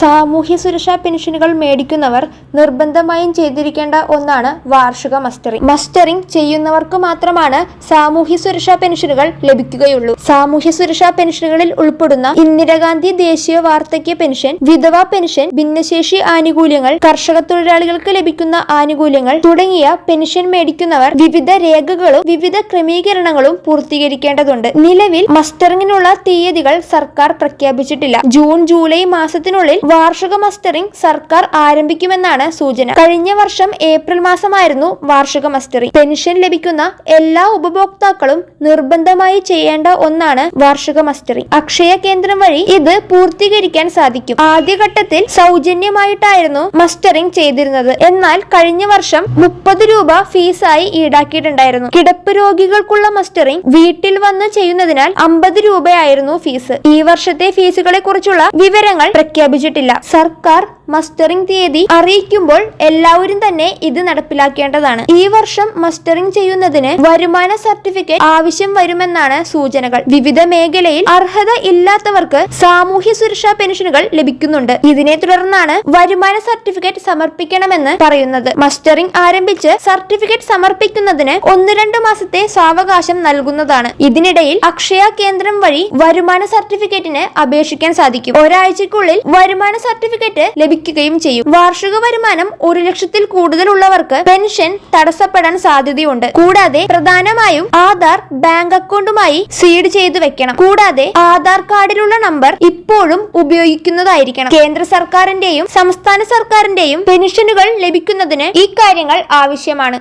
സാമൂഹ്യ സുരക്ഷാ പെൻഷനുകൾ മേടിക്കുന്നവർ നിർബന്ധമായും ചെയ്തിരിക്കേണ്ട ഒന്നാണ് വാർഷിക മസ്റ്ററിംഗ്. മസ്റ്ററിംഗ് ചെയ്യുന്നവർക്ക് മാത്രമാണ് സാമൂഹ്യ സുരക്ഷാ പെൻഷനുകൾ ലഭിക്കുകയുള്ളൂ. സാമൂഹ്യ സുരക്ഷാ പെൻഷനുകളിൽ ഉൾപ്പെടുന്ന ഇന്ദിരാഗാന്ധി ദേശീയ വാർദ്ധക്യ പെൻഷൻ വിധവാ പെൻഷൻ ഭിന്നശേഷി ആനുകൂല്യങ്ങൾ കർഷക തൊഴിലാളികൾക്ക് ലഭിക്കുന്ന ആനുകൂല്യങ്ങൾ തുടങ്ങിയ പെൻഷൻ മേടിക്കുന്നവർ വിവിധ രേഖകളും വിവിധ ക്രമീകരണങ്ങളും പൂർത്തീകരിക്കേണ്ടതുണ്ട്. നിലവിൽ മസ്റ്ററിംഗിനുള്ള തീയതികൾ സർക്കാർ പ്രഖ്യാപിച്ചിട്ടില്ല. ജൂൺ ജൂലൈ മാസത്തിനുള്ളിൽ വാർഷിക മസ്റ്ററിംഗ് സർക്കാർ ആരംഭിക്കുമെന്നാണ് സൂചന. കഴിഞ്ഞ വർഷം ഏപ്രിൽ മാസമായിരുന്നു വാർഷിക മസ്റ്ററിംഗ്. പെൻഷൻ ലഭിക്കുന്ന എല്ലാ ഉപഭോക്താക്കളും നിർബന്ധമായി ചെയ്യേണ്ട ഒന്നാണ് വാർഷിക മസ്റ്ററിംഗ്. അക്ഷയ കേന്ദ്രം വഴി ഇത് പൂർത്തീകരിക്കാൻ സാധിക്കും. ആദ്യഘട്ടത്തിൽ സൗജന്യമായിട്ടായിരുന്നു മസ്റ്ററിംഗ് ചെയ്തിരുന്നത്. എന്നാൽ കഴിഞ്ഞ വർഷം മുപ്പത് രൂപ ഫീസായി ഈടാക്കിയിട്ടുണ്ടായിരുന്നു. കിടപ്പ് രോഗികൾക്കുള്ള മസ്റ്ററിംഗ് വീട്ടിൽ വന്ന് ചെയ്യുന്നതിനാൽ അമ്പത് രൂപയായിരുന്നു ഫീസ്. ഈ വർഷത്തെ ഫീസുകളെ കുറിച്ചുള്ള വിവരങ്ങൾ പ്രഖ്യാപിച്ചിട്ടില്ല സർക്കാർ മസ്റ്ററിംഗ് തീയതി അറിയിക്കുമ്പോൾ എല്ലാവരും തന്നെ ഇത് നടപ്പിലാക്കേണ്ടതാണ്. ഈ വർഷം മസ്റ്ററിംഗ് ചെയ്യുന്നതിന് വരുമാന സർട്ടിഫിക്കറ്റ് ആവശ്യം വരുമെന്നാണ് സൂചനകൾ. വിവിധ മേഖലയിൽ അർഹത ഇല്ലാത്തവർക്ക് സാമൂഹ്യ സുരക്ഷാ പെൻഷനുകൾ ലഭിക്കുന്നുണ്ട്. ഇതിനെ തുടർന്നാണ് വരുമാന സർട്ടിഫിക്കറ്റ് സമർപ്പിക്കണമെന്ന് പറയുന്നത്. മസ്റ്ററിംഗ് ആരംഭിച്ച് സർട്ടിഫിക്കറ്റ് സമർപ്പിക്കുന്നതിന് ഒന്ന് രണ്ട് മാസത്തെ സാവകാശം നൽകുന്നതാണ്. ഇതിനിടയിൽ അക്ഷയ കേന്ദ്രം വഴി വരുമാന സർട്ടിഫിക്കറ്റിന് അപേക്ഷിക്കാൻ സാധിക്കും. ഒരാഴ്ചക്കുള്ളിൽ വരുമാന സർട്ടിഫിക്കറ്റ് ലഭിക്കുകയും ചെയ്യും. വാർഷിക വരുമാനം ഒരു ലക്ഷത്തിൽ കൂടുതലുള്ളവർക്ക് പെൻഷൻ തടസ്സപ്പെടാൻ സാധ്യതയുണ്ട്. കൂടാതെ പ്രധാനമായും ആധാർ ബാങ്ക് അക്കൗണ്ടുമായി സീഡ് ചെയ്തു വെക്കണം. കൂടാതെ ആധാർ കാർഡിലുള്ള നമ്പർ ഇപ്പോഴും ഉപയോഗിക്കുന്നതായിരിക്കണം. കേന്ദ്ര സർക്കാരിന്റെയും സംസ്ഥാന സർക്കാരിന്റെയും പെൻഷനുകൾ ലഭിക്കുന്നതിന് ഈ കാര്യങ്ങൾ ആവശ്യമാണ്.